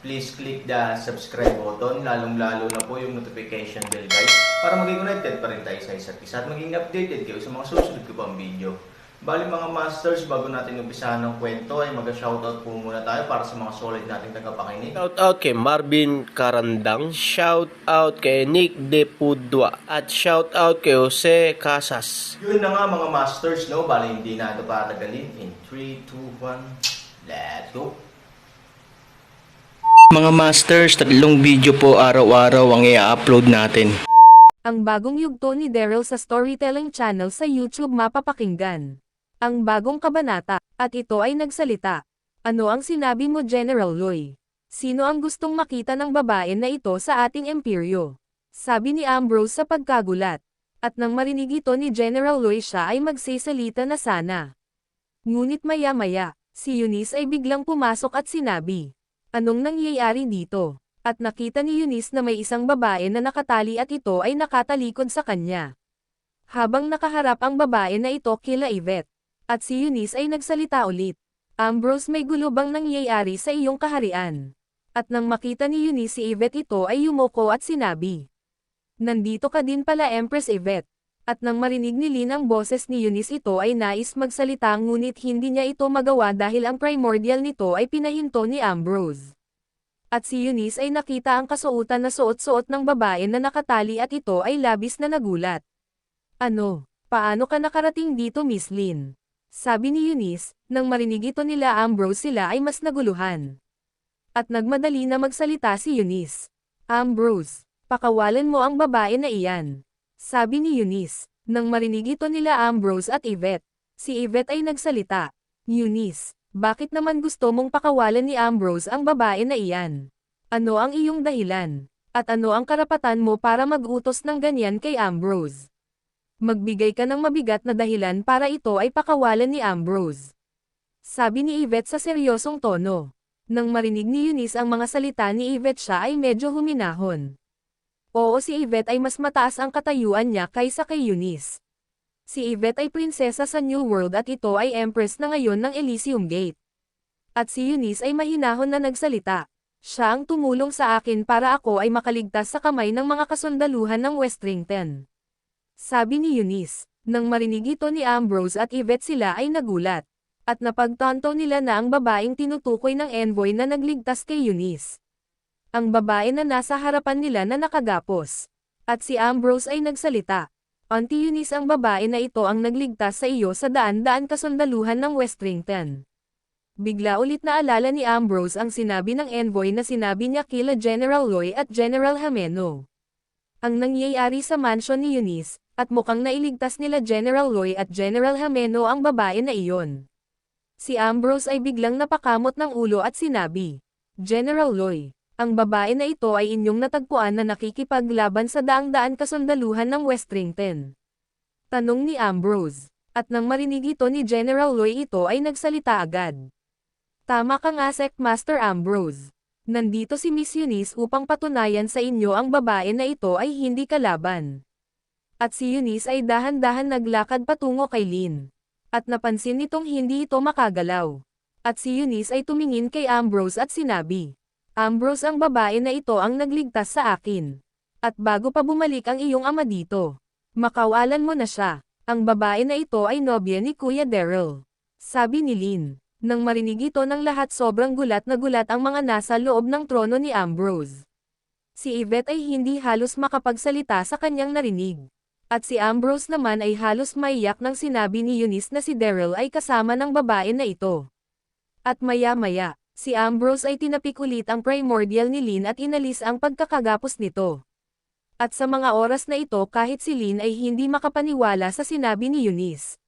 please click the subscribe button, lalong-lalo na po yung notification bell guys, para maging connected pa rin tayo sa isa't isa at maging updated kayo sa mga susunod ko pang video. Bali mga masters, bago natin umpisahan ng kwento ay mag-shoutout po muna tayo para sa mga solid nating tagapakinig. Shout out kay Marvin Karandang, shout out kay Nick De Pudua, at shout out kay Jose Casas. Yun na nga mga masters, no? Bali hindi na ito patagalin. In 3, 2, 1, let's go! Mga masters, tatlong video po araw-araw ang i-upload natin. Ang bagong yugto ni Daryl sa storytelling channel sa YouTube mapapakinggan. Ang bagong kabanata, at ito ay nagsalita. Ano ang sinabi mo General Loy? Sino ang gustong makita ng babae na ito sa ating imperyo? Sabi ni Ambrose sa pagkagulat. At nang marinig ito ni General Loy siya ay magsisalita na sana. Ngunit maya-maya, si Eunice ay biglang pumasok at sinabi, Anong nangyayari dito? At nakita ni Eunice na may isang babae na nakatali at ito ay nakatalikod sa kanya. Habang nakaharap ang babae na ito kila Yvette, at si Eunice ay nagsalita ulit. Ambrose may gulo bang nangyayari sa iyong kaharian? At nang makita ni Eunice si Yvette ito ay yumoko at sinabi. Nandito ka din pala Empress Yvette. At nang marinig ni Lin ang boses ni Eunice ito ay nais magsalita ngunit hindi niya ito magawa dahil ang primordial nito ay pinahinto ni Ambrose. At si Eunice ay nakita ang kasuotan na suot-suot ng babae na nakatali at ito ay labis na nagulat. Ano? Paano ka nakarating dito Miss Lin? Sabi ni Eunice, nang marinig ito nila Ambrose sila ay mas naguluhan. At nagmadali na magsalita si Eunice. Ambrose, pakawalan mo ang babae na iyan. Sabi ni Eunice, nang marinig ito nila Ambrose at Yvette. Si Yvette ay nagsalita. Eunice, bakit naman gusto mong pakawalan ni Ambrose ang babae na iyan? Ano ang iyong dahilan? At ano ang karapatan mo para mag-utos ng ganyan kay Ambrose? Magbigay ka ng mabigat na dahilan para ito ay pakawalan ni Ambrose. Sabi ni Yvette sa seryosong tono. Nang marinig ni Eunice ang mga salita ni Yvette siya ay medyo huminahon. Oo si Yvette ay mas mataas ang katayuan niya kaysa kay Eunice. Si Yvette ay prinsesa sa New World at ito ay empress na ngayon ng Elysium Gate. At si Eunice ay mahinahon na nagsalita. Siya ang tumulong sa akin para ako ay makaligtas sa kamay ng mga kasundaluhan ng Westrington. Sabi ni Eunice, nang marinig ito ni Ambrose at Yvette sila ay nagulat. At napagtanto nila na ang babaeng tinutukoy ng envoy na nagligtas kay Eunice. Ang babae na nasa harapan nila na nakagapos. At si Ambrose ay nagsalita. Auntie Eunice ang babae na ito ang nagligtas sa iyo sa daan-daan kasundaluhan ng Westrington. Bigla ulit na alala ni Ambrose ang sinabi ng envoy na sinabi niya kila General Loy at General Hameno. Ang nangyayari sa mansion ni Eunice, at mukhang nailigtas nila General Loy at General Hameno ang babae na iyon. Si Ambrose ay biglang napakamot ng ulo at sinabi, General Loy, ang babae na ito ay inyong natagpuan na nakikipaglaban sa daang-daan kasundaluhan ng Westrington. Tanong ni Ambrose. At nang marinig ito ni General Loy ito ay nagsalita agad. Tama ka nga Sec Master Ambrose. Nandito si Miss Eunice upang patunayan sa inyo ang babae na ito ay hindi kalaban. At si Eunice ay dahan-dahan naglakad patungo kay Lin. At napansin nitong hindi ito makagalaw. At si Eunice ay tumingin kay Ambrose at sinabi, Ambrose ang babae na ito ang nagligtas sa akin. At bago pa bumalik ang iyong ama dito, makawalan mo na siya. Ang babae na ito ay nobya ni Kuya Daryl. Sabi ni Lin. Nang marinig ito ng lahat sobrang gulat na gulat ang mga nasa loob ng trono ni Ambrose. Si Yvette ay hindi halos makapagsalita sa kanyang narinig. At si Ambrose naman ay halos maiyak nang sinabi ni Eunice na si Daryl ay kasama ng babae na ito. At maya-maya, si Ambrose ay tinapik ulit ang primordial ni Lin at inalis ang pagkakagapos nito. At sa mga oras na ito kahit si Lin ay hindi makapaniwala sa sinabi ni Eunice.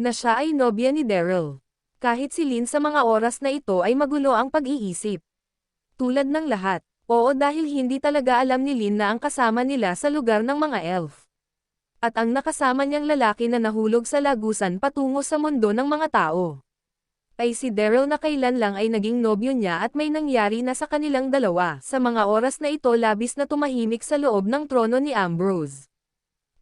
Na siya ay nobya ni Daryl. Kahit si Lin sa mga oras na ito ay magulo ang pag-iisip. Tulad ng lahat, Oo dahil hindi talaga alam ni Lin na ang kasama nila sa lugar ng mga elf. At ang nakasama niyang lalaki na nahulog sa lagusan patungo sa mundo ng mga tao. Ay si Daryl na kailan lang ay naging nobyo niya at may nangyari na sa kanilang dalawa. Sa mga oras na ito labis na tumahimik sa loob ng trono ni Ambrose.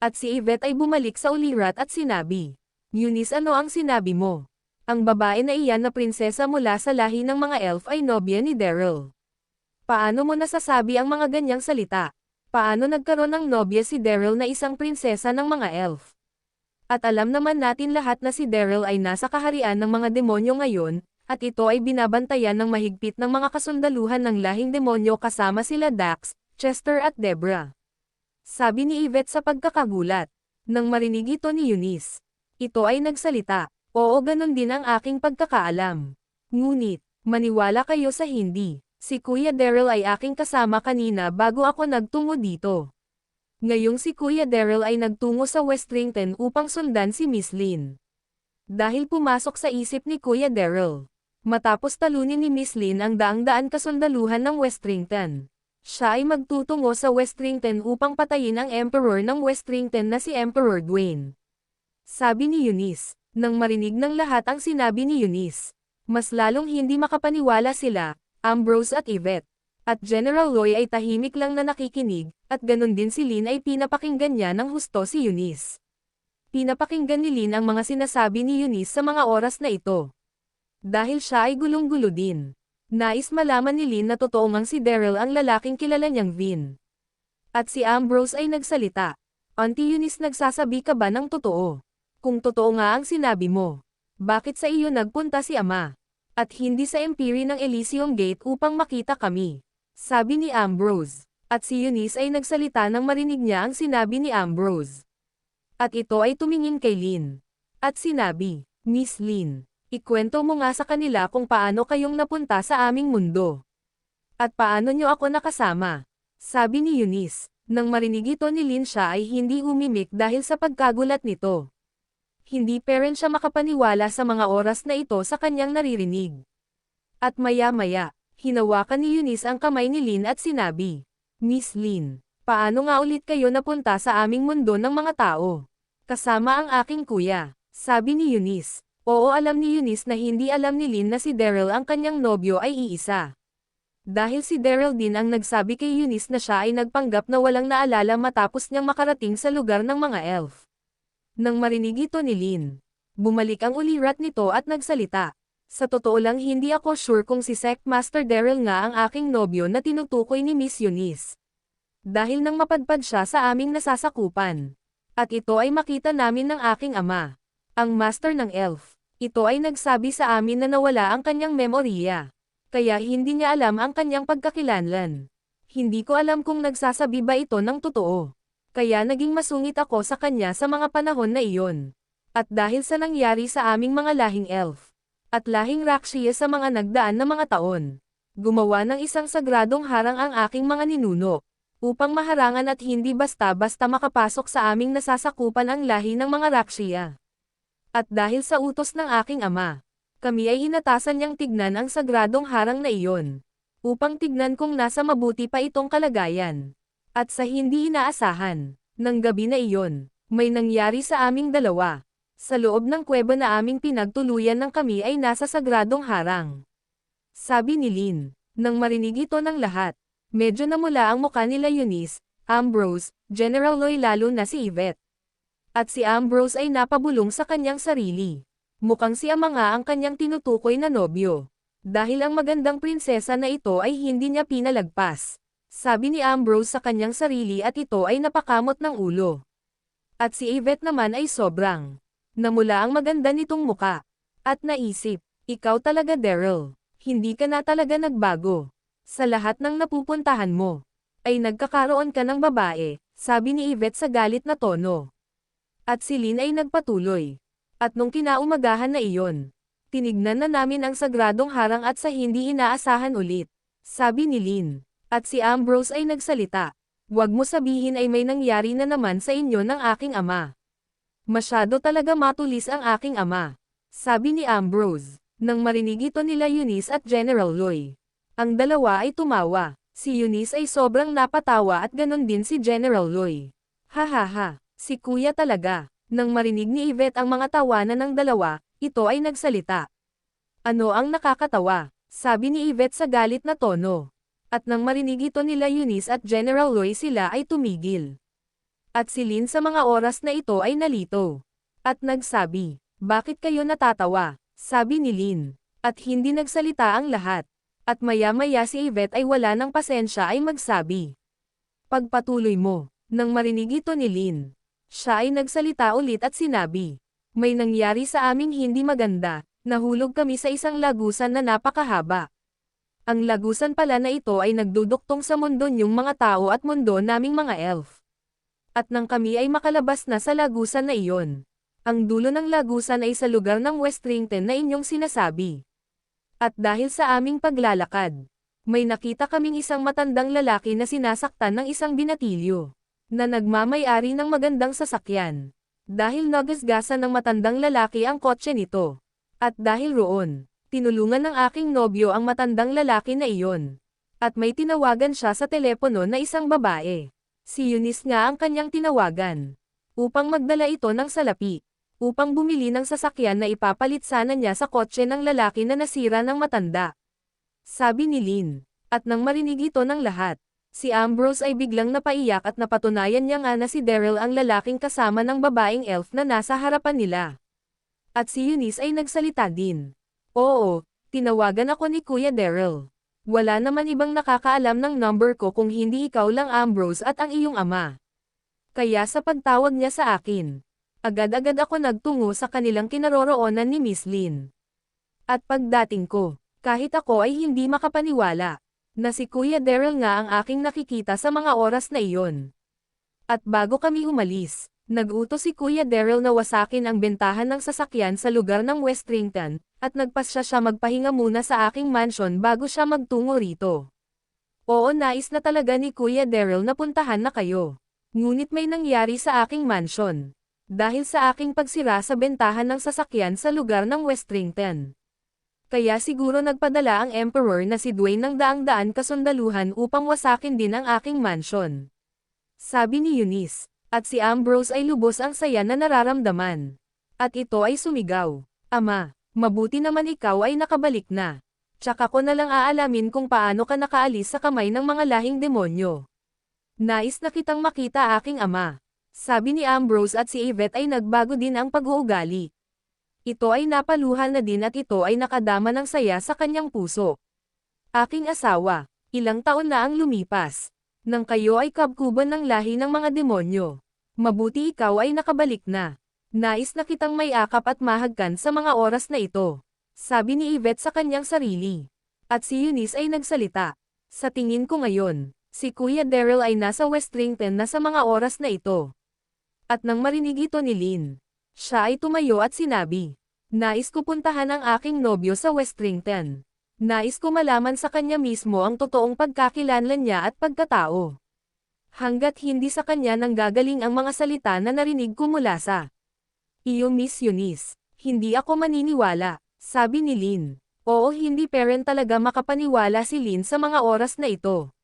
At si Yvette ay bumalik sa ulirat at sinabi, Eunice ano ang sinabi mo? Ang babae na iyan na prinsesa mula sa lahi ng mga elf ay nobya ni Daryl. Paano mo nasasabi ang mga ganyang salita? Paano nagkaroon ng nobya si Daryl na isang prinsesa ng mga elf? At alam naman natin lahat na si Daryl ay nasa kaharian ng mga demonyo ngayon, at ito ay binabantayan ng mahigpit ng mga kasundaluhan ng lahing demonyo kasama sila Dax, Chester at Debra. Sabi ni Yvette sa pagkakagulat. Nang marinig ito ni Eunice. Ito ay nagsalita. Oo ganon din ang aking pagkakaalam. Ngunit, maniwala kayo sa hindi. Si Kuya Daryl ay aking kasama kanina bago ako nagtungo dito. Ngayong si Kuya Daryl ay nagtungo sa Westrington upang sundan si Miss Lin. Dahil pumasok sa isip ni Kuya Daryl. Matapos talunin ni Miss Lin ang daang-daan kasundaluhan ng Westrington. Siya ay magtutungo sa Westrington upang patayin ang Emperor ng Westrington na si Emperor Dwayne. Sabi ni Eunice, nang marinig ng lahat ang sinabi ni Eunice. Mas lalong hindi makapaniwala sila, Ambrose at Yvette. At General Roy ay tahimik lang na nakikinig, at ganun din si Lin ay pinapakinggan niya ng husto si Eunice. Pinapakinggan ni Lin ang mga sinasabi ni Eunice sa mga oras na ito. Dahil siya ay gulong-gulo din. Nais malaman ni Lin na totoo ngang si Daryl ang lalaking kilala niyang Vin. At si Ambrose ay nagsalita. Auntie Eunice nagsasabi ka ba ng totoo? Kung totoo nga ang sinabi mo, bakit sa iyo nagpunta si Ama? At hindi sa Empire ng Elysium Gate upang makita kami. Sabi ni Ambrose. At si Eunice ay nagsalita nang marinig niya ang sinabi ni Ambrose. At ito ay tumingin kay Lin. At sinabi, Miss Lin, ikwento mo nga sa kanila kung paano kayong napunta sa aming mundo. At paano nyo ako nakasama. Sabi ni Eunice, nang marinig ito ni Lin siya ay hindi umimik dahil sa pagkagulat nito. Hindi pa rin siya makapaniwala sa mga oras na ito sa kanyang naririnig. At maya-maya, hinawakan ni Eunice ang kamay ni Lin at sinabi, Miss Lin, paano nga ulit kayo napunta sa aming mundo ng mga tao? Kasama ang aking kuya, sabi ni Eunice. Oo alam ni Eunice na hindi alam ni Lin na si Daryl ang kanyang nobyo ay iisa. Dahil si Daryl din ang nagsabi kay Eunice na siya ay nagpanggap na walang naalala matapos niyang makarating sa lugar ng mga elf. Nang marinig ito ni Lin, bumalik ang ulirat nito at nagsalita. Sa totoo lang hindi ako sure kung si Sect Master Daryl nga ang aking nobyo na tinutukoy ni Miss Eunice. Dahil nang mapadpad siya sa aming nasasakupan. At ito ay makita namin ng aking ama. Ang master ng elf. Ito ay nagsabi sa amin na nawala ang kanyang memorya. Kaya hindi niya alam ang kanyang pagkakilanlan. Hindi ko alam kung nagsasabi ba ito ng totoo. Kaya naging masungit ako sa kanya sa mga panahon na iyon. At dahil sa nangyari sa aming mga lahing elf. At lahing Rakshia sa mga nagdaan na mga taon. Gumawa ng isang sagradong harang ang aking mga ninuno. Upang maharangan at hindi basta-basta makapasok sa aming nasasakupan ang lahi ng mga Rakshia. At dahil sa utos ng aking ama, kami ay inatasan niyang tignan ang sagradong harang na iyon. Upang tignan kung nasa mabuti pa itong kalagayan. At sa hindi inaasahan, ng gabi na iyon, may nangyari sa aming dalawa. Sa loob ng kuweba na aming pinagtuluyan ng kami ay nasa sagradong harang. Sabi ni Lin, nang marinig ito ng lahat, medyo namula ang muka nila Eunice, Ambrose, General Loy lalo na si Yvette. At si Ambrose ay napabulong sa kanyang sarili. Mukhang si ama nga ang kanyang tinutukoy na nobyo. Dahil ang magandang prinsesa na ito ay hindi niya pinalagpas. Sabi ni Ambrose sa kanyang sarili at ito ay napakamot ng ulo. At si Yvette naman ay sobrang. Namula ang maganda nitong muka. At naisip, ikaw talaga Daryl. Hindi ka na talaga nagbago. Sa lahat ng napupuntahan mo, ay nagkakaroon ka ng babae, sabi ni Yvette sa galit na tono. At si Lin ay nagpatuloy. At nung kinaumagahan na iyon, tinignan na namin ang sagradong harang at sa hindi inaasahan ulit. Sabi ni Lin. At si Ambrose ay nagsalita. Huwag mo sabihin ay may nangyari na naman sa inyo ng aking ama. Masyado talaga matulis ang aking ama. Sabi ni Ambrose. Nang marinig ito nila Eunice at General Loy. Ang dalawa ay tumawa. Si Eunice ay sobrang napatawa at ganon din si General Loy. Hahaha, si kuya talaga. Nang marinig ni Yvette ang mga tawanan ng dalawa, ito ay nagsalita. Ano ang nakakatawa? Sabi ni Yvette sa galit na tono. At nang marinig ito nila Eunice at General Loy sila ay tumigil. At si Lin sa mga oras na ito ay nalito. At nagsabi, bakit kayo natatawa? Sabi ni Lin. At hindi nagsalita ang lahat. At maya-maya si Yvette ay wala ng pasensya ay magsabi. Pagpatuloy mo. Nang marinig ito ni Lin, siya ay nagsalita ulit at sinabi, May nangyari sa aming hindi maganda, nahulog kami sa isang lagusan na napakahaba. Ang lagusan pala na ito ay nagduduktong sa mundo niyong mga tao at mundo naming mga elf. At nang kami ay makalabas na sa lagusan na iyon, ang dulo ng lagusan ay sa lugar ng Westrington na inyong sinasabi. At dahil sa aming paglalakad, may nakita kaming isang matandang lalaki na sinasaktan ng isang binatilyo na nagmamayari ng magandang sasakyan. Dahil nagasgasan ng matandang lalaki ang kotse nito. At dahil roon, tinulungan ng aking nobyo ang matandang lalaki na iyon. At may tinawagan siya sa telepono na isang babae. Si Eunice nga ang kanyang tinawagan. Upang magdala ito ng salapi. Upang bumili ng sasakyan na ipapalit sana niya sa kotse ng lalaki na nasira ng matanda. Sabi ni Lin. At nang marinig ito ng lahat, Si Ambrose ay biglang napaiyak at napatunayan niya nga na si Daryl ang lalaking kasama ng babaeng elf na nasa harapan nila. At si Eunice ay nagsalita din. Oo, tinawagan ako ni Kuya Daryl. Wala naman ibang nakakaalam ng number ko kung hindi ikaw lang Ambrose at ang iyong ama. Kaya sa pagtawag niya sa akin, agad-agad ako nagtungo sa kanilang kinaroroonan ni Miss Lin. At pagdating ko, kahit ako ay hindi makapaniwala, na si Kuya Daryl nga ang aking nakikita sa mga oras na iyon. At bago kami umalis, nagutos si Kuya Daryl na wasakin ang bentahan ng sasakyan sa lugar ng Westrington, at nagpasya siya magpahinga muna sa aking mansion bago siya magtungo rito. Oo nais na talaga ni Kuya Daryl na puntahan na kayo. Ngunit may nangyari sa aking mansion. Dahil sa aking pagsira sa bentahan ng sasakyan sa lugar ng Westrington. Kaya siguro nagpadala ang Emperor na si Dwayne ng daang-daan kasundaluhan upang wasakin din ang aking mansion. Sabi ni Eunice, at si Ambrose ay lubos ang saya na nararamdaman. At ito ay sumigaw, Ama, mabuti naman ikaw ay nakabalik na. Tsaka ko na lang aalamin kung paano ka nakaalis sa kamay ng mga lahing demonyo. Nais na kitang makita aking ama. Sabi ni Ambrose at si Yvette ay nagbago din ang pag-uugali. Ito ay napaluhal na din at ito ay nakadama ng saya sa kanyang puso. Aking asawa, ilang taon na ang lumipas. Nang kayo ay kabkuban ng lahi ng mga demonyo. Mabuti ikaw ay nakabalik na. Nais na kitang may akap at mahagkan sa mga oras na ito. Sabi ni Yvette sa kanyang sarili. At si Eunice ay nagsalita. Sa tingin ko ngayon, si Kuya Daryl ay nasa Westrington na sa mga oras na ito. At nang marinig ito ni Lynn, siya ay tumayo at sinabi, Nais ko puntahan ang aking nobyo sa Westrington. Nais ko malaman sa kanya mismo ang totoong pagkakilanlan niya at pagkatao. Hanggat hindi sa kanya nang gagaling ang mga salita na narinig ko mula sa iyo Miss Eunice, hindi ako maniniwala, sabi ni Lynn. Oo hindi parent talaga makapaniwala si Lynn sa mga oras na ito.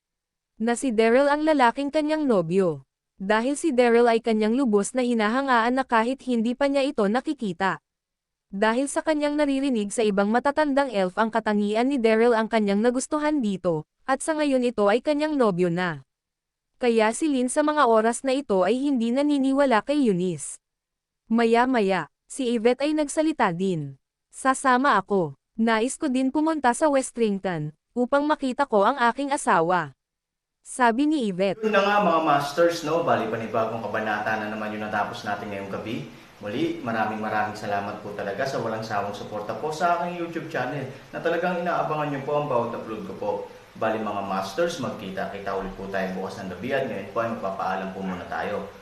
Na si Daryl ang lalaking kanyang nobyo. Dahil si Daryl ay kanyang lubos na hinahangaan na kahit hindi pa niya ito nakikita. Dahil sa kanyang naririnig sa ibang matatandang elf ang katangian ni Daryl ang kanyang nagustuhan dito, at sa ngayon ito ay kanyang nobyo na. Kaya si Lin sa mga oras na ito ay hindi naniniwala kay Eunice. Maya-maya, si Yvette ay nagsalita din. Sasama ako. Nais ko din pumunta sa Westrington, upang makita ko ang aking asawa. Sabi ni Yvette. Yun na nga mga masters, no? Bali panibagong kabanata na naman yung natapos natin ngayong gabi. Muli, maraming maraming salamat po talaga sa walang sawang suporta po sa aking YouTube channel na talagang inaabangan niyo po ang bawat upload ko po. Bali mga masters, magkita-kita ulit po tayo bukas ng gabi at ngayon po ay magpapaalam po muna tayo.